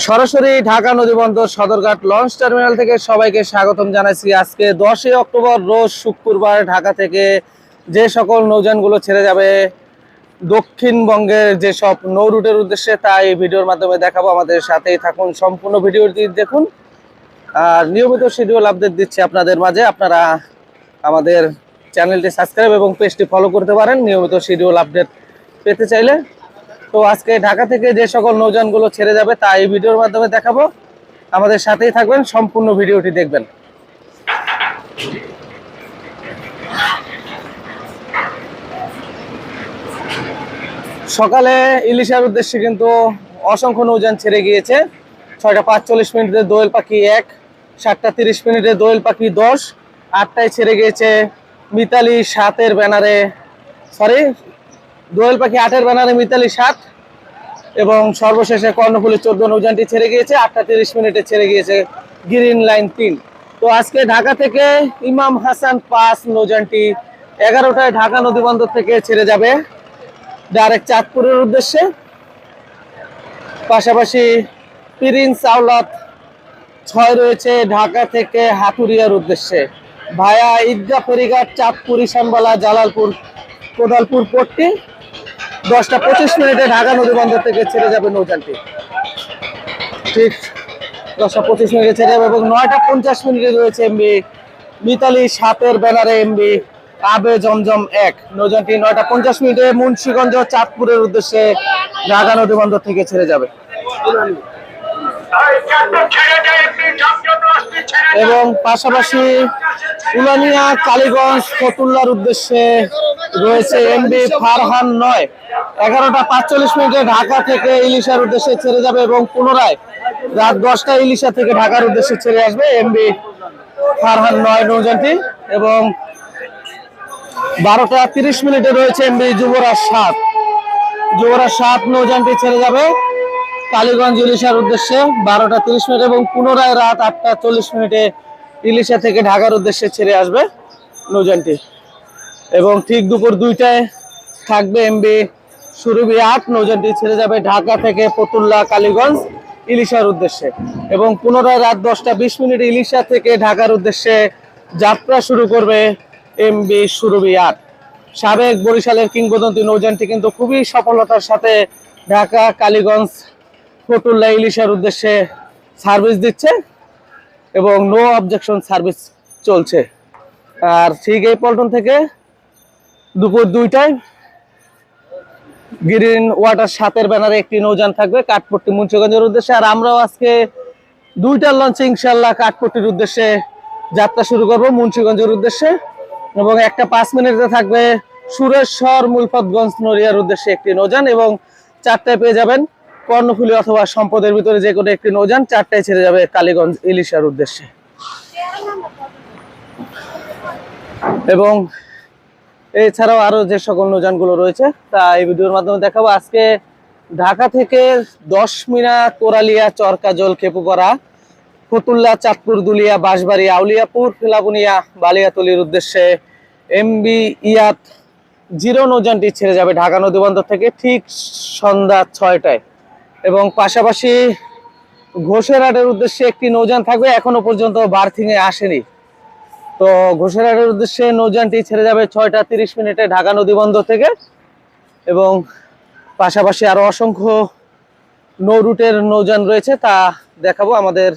সরাসরি ঢাকা নদীবন্দর Sadarghat launch terminal থেকে সবাইকে স্বাগতম জানাচ্ছি আজকে দশই অক্টোবর, রোজ শুক্রবার ঢাকা থেকে যে সকল নৌযানগুলো ছেড়ে যাবে, দক্ষিণবঙ্গের যেসব নৌ রুটের উদ্দেশ্যে তাই ভিডিওর মাধ্যমে দেখাবো। আমাদের সাথেই থাকুন, সম্পূর্ণ ভিডিওটি দেখুন। আর নিয়মিত শিডিউল আপডেট দিচ্ছি আপনাদের মাঝে। আপনারা আমাদের চ্যানেলটি সাবস্ক্রাইব এবং পেজটি ফলো করতে পারেন। নিয়মিত শিডিউল আপডেট পেতে চাইলে তো আজকে ঢাকা থেকে যে সকল নৌযানগুলো ছেড়ে যাবে, তা এই ভিডিওর মাধ্যমে দেখাবো। আমাদের সাথেই থাকবেন, সম্পূর্ণ ভিডিওটি দেখবেন। সকালে ইলিশার উদ্দেশ্যে কিন্তু অসংখ্য নৌযান ছেড়ে গিয়েছে। ছয়টা পাঁচচল্লিশ মিনিটে দোয়েল পাখি এক, সাতটা তিরিশ মিনিটে দোয়েল পাখি দশ, আটটায় ছেড়ে গিয়েছে মিতালি সাতের ব্যানারে সরি দোয়েল পাখি আটের ব্যানারে মিতালি সাত এবং সর্বশেষে কর্ণফুলি চোদ্দ নৌযানটি ছেড়ে গিয়েছে, আটটা তিরিশ মিনিটে ছেড়ে গিয়েছে গ্রিন লাইন তিন। তো আজকে ঢাকা থেকে ইমাম হাসান পাস নৌযানটি এগারোটায় ঢাকা নদীবন্দর থেকে ছেড়ে যাবে ডাইরেক্ট চাঁদপুরের উদ্দেশ্যে। পাশাপাশি প্রিন্স আওলাদ ছয় রয়েছে ঢাকা থেকে হাতুরিয়ার উদ্দেশ্যে। ভায়া ঈদগা ফেরিঘাট, চাঁদপুর, ইসানবালা, জালালপুর, কোদালপুর পোর্টটি দশটা পঁচিশ মিনিটে ঢাকা নদী বন্দর থেকে ছেড়ে যাবে নৌযানটি। ঠিক দশটা পঁচিশ মিনিটে ছেড়ে যাবে এবং নয়টা পঞ্চাশ মিনিটে রয়েছে এমবি মিতালি সাতের ব্যানারে এমবি আবে জমজম এক। নৌযানটি নয়টা পঞ্চাশ মিনিটে মুন্সীগঞ্জ চাঁদপুরের উদ্দেশ্যে ঢাকা নদী বন্দর থেকে ছেড়ে যাবে। এবং পাশাপাশি উলানিয়া, কালীগঞ্জ, ফতুল্লার উদ্দেশ্যে রয়েছে এমবি ফারহান নয়। এগারোটা পাঁচচল্লিশ মিনিটে ঢাকা থেকে ইলিশার উদ্দেশ্যে ছেড়ে যাবে এবং পুনরায় রাত দশটা ইলিশা থেকে ঢাকার উদ্দেশ্যে ছেড়ে আসবে এমবি ফারহান নয় নৌযানটি এবং বারোটা তিরিশ মিনিটে রয়েছে এমবি যুবরাজ সাত। যুবরাজ সাত নৌযানটি ছেড়ে যাবে। কালীগঞ্জ ইলিশার উদ্দেশ্যে বারোটা তিরিশ মিনিট এবং পুনরায় রাত আটটা চল্লিশ মিনিটে ইলিশা থেকে ঢাকার উদ্দেশ্যে ছেড়ে আসবে নৌযানটি। এবং ঠিক দুপুর দুইটায় থাকবে এমবি সুরভি আট, নৌযানটি ছেড়ে যাবে ঢাকা থেকে ফতুল্লা, কালীগঞ্জ ইলিশার উদ্দেশ্যে। এবং পুনরায় রাত দশটা বিশ মিনিট ইলিশা থেকে ঢাকার উদ্দেশ্যে যাত্রা শুরু করবে এমবি সুরভি আট। সাবেক বরিশালের কিংবদন্তি নৌযানটি কিন্তু খুবই সফলতার সাথে ঢাকা, কালীগঞ্জ ফতুল্লা ইলিশার উদ্দেশ্যে সার্ভিস দিচ্ছে এবং নো অবজেকশন সার্ভিস চলছে। আর ঠিক এই পল্টন থেকে দুপুর দুইটায় গ্রিন ওয়াটার সাতের ব্যানারে একটি নৌযান থাকবে কাঠপট্টি মুন্সিগঞ্জের উদ্দেশ্যে। আর আমরাও আজকে দুইটার লঞ্চে ইনশাল্লাহ কাঠপট্টির উদ্দেশ্যে যাত্রা শুরু করব মুন্সিগঞ্জের উদ্দেশ্যে। এবং একটা পাঁচ মিনিটে থাকবে সুরেশ্বর মুলফতগঞ্জ নড়িয়ার উদ্দেশ্যে একটি নৌযান এবং চারটায় পেয়ে যাবেন কর্ণফুলী অথবা সম্পদের ভিতরে যে কোনো একটি নৌযান চারটায় ছেড়ে যাবে কালীগঞ্জ ইলিশার উদ্দেশ্যে। এবং এছাড়াও আরও যে সকল নৌযানগুলো রয়েছে, তা এই ভিডিওর মাধ্যমে দেখাবো। আজকে ঢাকা থেকে দশ মিনা কোরালিয়া চরকা চরকাজল খেপুপাড়া ফতুল্লা চাঁদপুর, দুলিয়া, বাঁশবাড়ি, আউলিয়াপুর, ফিলাবুনিয়া, বালিয়াতলির উদ্দেশ্যে এমবি ইয়াত জিরো নৌযানটি ছেড়ে যাবে ঢাকা নদীবন্দর থেকে ঠিক সন্ধ্যা ছয়টায়। এবং পাশাপাশি ঘোষেরহাটের উদ্দেশ্যে একটি নৌযান থাকবে, এখনও পর্যন্ত বার্থিং এ আসেনি। তো ঘোষেরহাটের উদ্দেশ্যে নৌযানটি ছেড়ে যাবে ছয়টা তিরিশ মিনিটে ঢাকা নদীবন্দর থেকে এবং পাশাপাশি আরও অসংখ্য নৌ রুটের নৌযান রয়েছে, তা দেখাবো আমাদের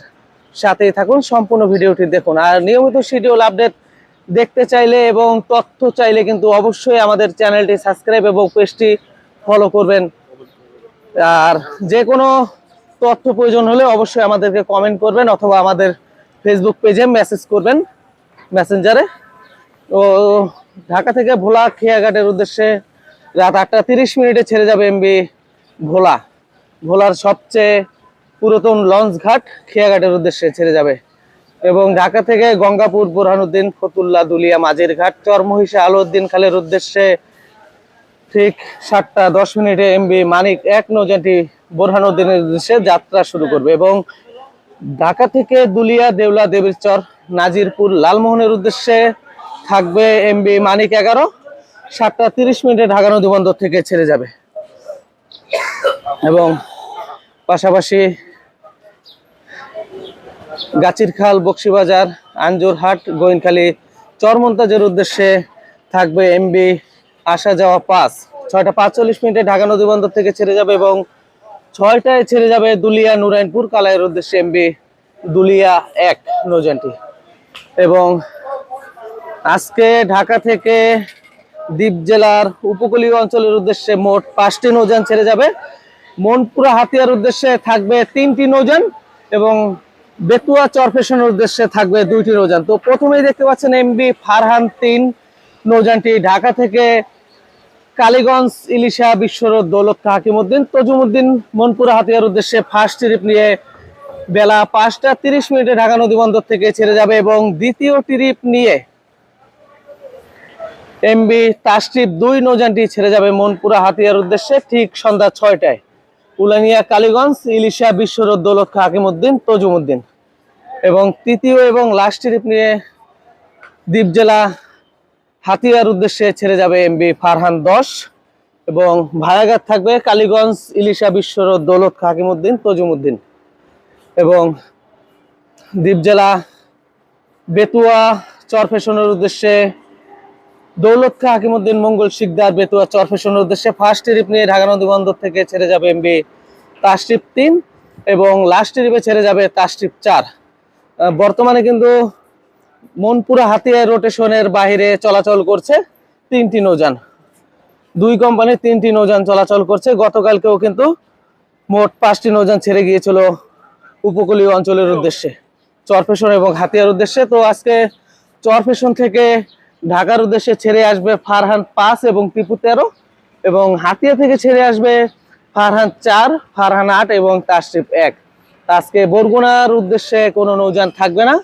সাথেই থাকুন, সম্পূর্ণ ভিডিওটি দেখুন। আর নিয়মিত শিডিউল আপডেট দেখতে চাইলে এবং তথ্য চাইলে কিন্তু অবশ্যই আমাদের চ্যানেলটি সাবস্ক্রাইব এবং পেজটি ফলো করবেন। আর যে কোনো তথ্য প্রয়োজন হলে অবশ্যই আমাদেরকে কমেন্ট করবেন অথবা আমাদের ফেসবুক পেজে মেসেজ করবেন মেসেঞ্জারে ও ঢাকা থেকে ভোলা খেয়াঘাটের উদ্দেশ্যে রাত আটটা তিরিশ মিনিটে ছেড়ে যাবে এমবি ভোলা। ভোলার সবচেয়ে পুরাতন লঞ্চ ঘাট খেয়াঘাটের উদ্দেশ্যে ছেড়ে যাবে। এবং ঢাকা থেকে গঙ্গাপুর, বোরহানুদ্দিন, ফতুল্লা, দুলিয়া, মাঝের ঘাট, চরমহিষা, আলোউদ্দিন খালের উদ্দেশ্যে ঠিক সাতটা দশ মিনিটে এমবি মানিক এক নৌযানটি বোরহানুদ্দিনের উদ্দেশ্যে যাত্রা শুরু করবে এবং ঢাকা থেকে দুলিয়া, দেউলা, দেবীরচর, নাজিরপুর, লালমোহনের উদ্দেশ্যে থাকবে এমবি মানিক এগারো। সাতটা তিরিশ মিনিটে ঢাকা নদী বন্দর থেকে ছেড়ে যাবে। এবং পাশাপাশি গাছিরখাল, বক্সিবাজার, আঞ্জুরহাট, গোয়েনখালী, চরমন্তাজের উদ্দেশ্যে থাকবে এমবি আসা যাওয়া পাস। ছয়টা পাঁচচল্লিশ মিনিটে ঢাকা নদী বন্দর থেকে ছেড়ে যাবে এবং ছয়টায় ছেড়ে যাবে দুলিয়া নুরাইনপুর, কালাইয়ের উদ্দেশ্যে এমবি দুলিয়া এক নৌযানটি এবং আজকে ঢাকা থেকে দ্বীপ জেলার উপকূলীয় অঞ্চলের উদ্দেশ্যে মোট পাঁচটি নৌযান ছেড়ে যাবে। মনপুরা হাতিয়ার উদ্দেশ্যে থাকবে তিনটি নৌযান এবং বেতুয়া চরফেশনের উদ্দেশ্যে থাকবে দুইটি নৌযান। তো প্রথমেই দেখতে পাচ্ছেন এমবি ফারহান তিন নৌযানটি ঢাকা থেকে কালীগঞ্জ, ইলিশা বিশ্বরোড দৌলত হাকিমুদ্দিন তজুমুদ্দিন, মনপুরা হাতিয়ার উদ্দেশ্যে ফার্স্ট ট্রিপ নিয়ে বেলা পাঁচটা তিরিশ মিনিটে ঢাকা নদী বন্দর থেকে ছেড়ে যাবে এবং দ্বিতীয় ট্রিপ নিয়ে এমবি তাস্ট্রিপ দুই নৌযানটি ছেড়ে যাবে মনপুরা হাতিয়ার উদ্দেশ্যে ঠিক সন্ধ্যা ছয়টায়। উলানিয়া, কালীগঞ্জ, ইলিশা বিশ্বরোড দৌলত হাকিমুদ্দিন তজুমুদ্দিন। এবং তৃতীয় এবং লাস্ট ট্রিপ নিয়ে দ্বীপ জেলা হাতিয়ার উদ্দেশ্যে ছেড়ে যাবে এমবি ফারহান দশ এবং ভাড়াঘাট থাকবে কালীগঞ্জ, ইলিশা বিশ্বরোড দৌলত হাকিমুদ্দিন, তজুমুদ্দিন। এবং দ্বীপ জেলা বেতুয়া চরফেশনের উদ্দেশ্যে দৌলত খা হাকিমুদ্দিন, মঙ্গল শিকদার বেতুয়া চরফেশনের উদ্দেশ্যে ফার্স্ট ট্রিপ নিয়ে ঢাকা নদী বন্দর থেকে ছেড়ে যাবে এমবি তাস্ট্রিপ তিন এবং লাস্ট ট্রিপে ছেড়ে যাবে তাস্ট্রিপ চার। বর্তমানে কিন্তু মনপুরা হাতিয়া রোটেশনের বাইরে চলাচল করছে তিনটি নৌযান। দুই কোম্পানির তিনটি নৌযান চলাচল করছে। গতকালকেও কিন্তু মোট পাঁচটি নৌযান ছেড়ে গিয়েছিল উপকূলীয় অঞ্চলের উদ্দেশ্যে, চরফেশন এবং হাতিয়ার উদ্দেশ্যে। তো আজকে চরফেশন থেকে ঢাকার উদ্দেশ্যে ছেড়ে আসবে ফারহান পাঁচ এবং টিপু তেরো এবং হাতিয়া থেকে ছেড়ে আসবে ফারহান চার, ফারহান আট এবং তাশরিফ এক। আজকে বরগুনার উদ্দেশ্যে কোনো নৌযান থাকবে না।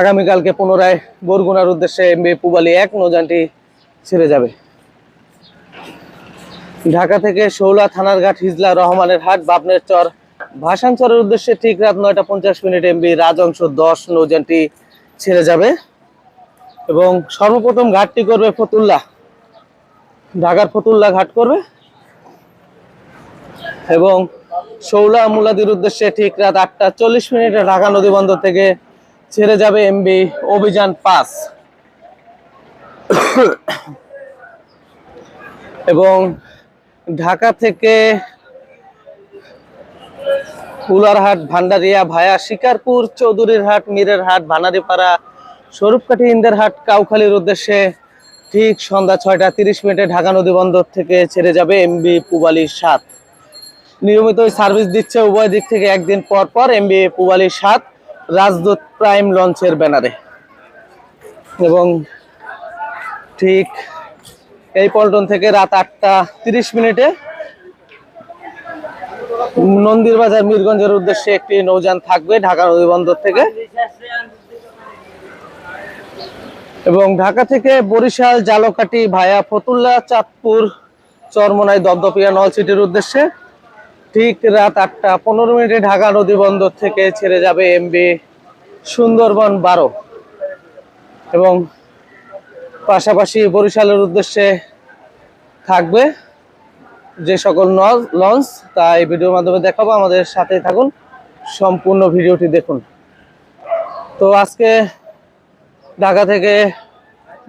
আগামীকালকে পুনরায় বরগুনার উদ্দেশ্যে এমবি পুবালি এক নৌযানটি ছেড়ে যাবে। ঢাকা থেকে শৌলা থানার ঘাট হিজলা রহমানের হাট বাবনের চর, ভাসান চরের উদ্দেশ্যে ঠিক রাত নয়টা পঞ্চাশ মিনিট এমবি রাজংশ দশ নৌযানটি ছেড়ে যাবে এবং সর্বপ্রথম ঘাটটি করবে ফতুল্লা। ঢাকার ফতুল্লা ঘাট করবে এবং শৌলা মুলাদির উদ্দেশ্যে ঠিক রাত আটটা চল্লিশ মিনিটে ঢাকা নদীবন্দর থেকে ছেড়ে যাবে এমবি অভিযান পাস। এবং ঢাকা থেকে উলারহাট ভান্ডারিয়া ভায়া শিকারপুর, চৌধুরীর হাট, মীরের হাট, ভানারিপাড়া, স্বরূপকাঠি ইন্দের হাট, কাউখালীর উদ্দেশ্যে ঠিক সন্ধ্যা ছয়টা তিরিশ মিনিটে ঢাকা নদী বন্দর থেকে ছেড়ে যাবে এমবি পুবালি সাত। নিয়মিত সার্ভিস দিচ্ছে উভয় দিক থেকে একদিন পর পর এমবি পুবালি সাত। রাজদূত প্রাইম লঞ্চের ব্যানারে। এবং ঠিক এই পল্টন থেকে রাত আটটা তিরিশ মিনিটে নন্দীর বাজার মিরগঞ্জের উদ্দেশ্যে একটি নৌযান থাকবে ঢাকা নদী বন্দর থেকে। এবং ঢাকা থেকে বরিশাল জালকাটি ভায়া ফতুল্লা, চাঁদপুর, চরমনাই, দপদপিয়া, নলসিটির উদ্দেশ্যে ঠিক রাত আটটা, পনেরো মিনিটে ঢাকা নদী বন্দর থেকে ছেড়ে যাবে এমবি সুন্দরবন বারো। এবং পাশাপাশি বরিশালের উদ্দেশ্যে থাকবে যে সকল লঞ্চ, তা এই ভিডিওর মাধ্যমে দেখাবো। আমাদের সাথে থাকুন, সম্পূর্ণ ভিডিওটি দেখুন। তো আজকে ঢাকা থেকে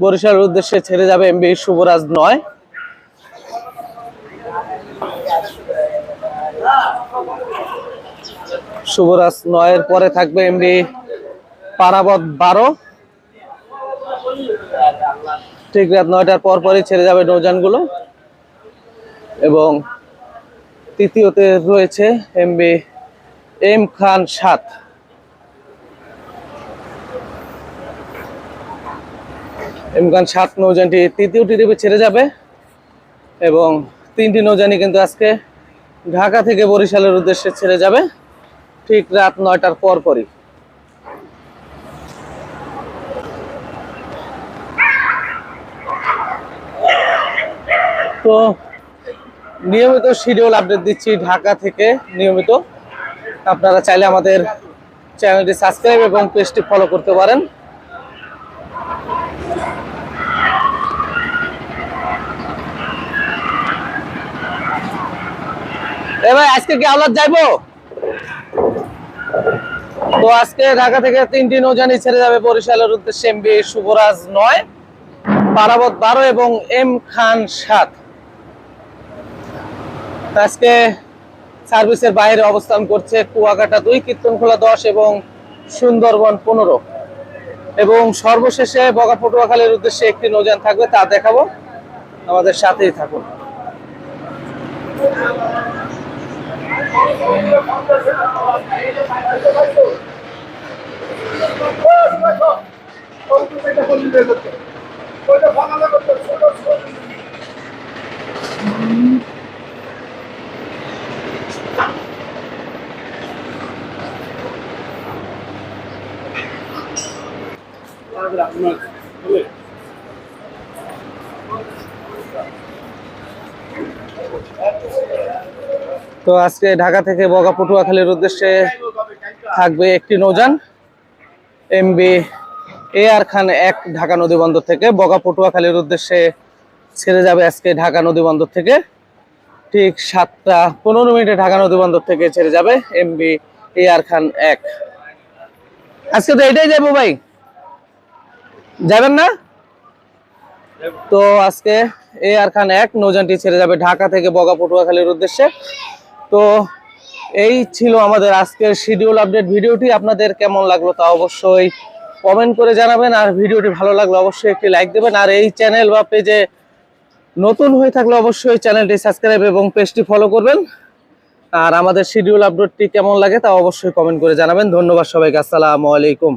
বরিশালের উদ্দেশ্যে ছেড়ে যাবে এমবি শুভরাজ নয়। শুভরাজ নয়ের পরে থাকবে এমবি পারাবত বারো। ঠিক রাত নয়টার পর পরই ছেড়ে যাবে নৌযানগুলো। এবং তৃতীয়তে রয়েছে এমবি এম খান সাত। এম খান সাত নৌযানটি তৃতীয় টিরিপে ছেড়ে যাবে। এবং তিনটি নৌযানই কিন্তু আজকে ঢাকা থেকে বরিশালের উদ্দেশ্যে ছেড়ে যাবে। ঠিক রাত নয়টার পর পরই তো নিয়মিত শিডিউল আপডেট দিচ্ছি ঢাকা থেকে, নিয়মিত। আপনারা চাইলে আমাদের চ্যানেলটি সাবস্ক্রাইব এবং পেজটি ফলো করতে পারেন। এ ভাই, আজকে কি আওলাদ যাইবো? তো আজকে ঢাকা থেকে তিনটি নৌজানি ছেড়ে যাবে বরিশালের উদ্দেশ্যে এমবি শুভরাজ নয়, পারাবত বারো এবং এম খান সাত। আজকে সার্ভিসের বাইরে অবস্থান করছে কুয়াকাটা দুই, কীর্তনখোলা দশ এবং সুন্দরবন পনেরো। এবং সর্বশেষে বগা পটুয়াখালীর উদ্দেশ্যে একটি নৌযান থাকবে, তা দেখাবো। আমাদের সাথেই থাকুন। তো আজকে ঢাকা থেকে বগা পটুয়াখালীর উদ্দেশ্যে থাকবে একটি নৌযান এমবি এ আর খান এক ঢাকা নদী বন্দর থেকে। বগা পটুয়াখালীর উদ্দেশ্যে ছেড়ে যাবে আজকে ঢাকা নদী বন্দর থেকে। ঠিক সাতটা পনেরো মিনিটে ঢাকা নদী বন্দর থেকে ছেড়ে যাবে এমবি এ আর খান এক। আজকে তো এটাই যাব ভাই। যাবেন না? তো আজকে এ আর খান এক, নৌযানটি ছেড়ে যাবে ঢাকা থেকে বগা পটুয়াখালীর উদ্দেশ্যে। তো এই ছিল আমাদের আজকের শিডিউল আপডেট ভিডিওটি আপনাদের কেমন লাগল তা অবশ্যই কমেন্ট করে জানাবেন আর ভিডিওটি ভালো লাগলে অবশ্যই একটি লাইক দেবেন। আর এই চ্যানেল বা পেজে নতুন হয়ে থাকলে অবশ্যই চ্যানেলটি সাবস্ক্রাইব এবং পেজটি ফলো করবেন। আর আমাদের শিডিউল আপডেটটি কেমন লাগে তা অবশ্যই কমেন্ট করে জানাবেন। ধন্যবাদ সবাইকে, আসসালামু আলাইকুম।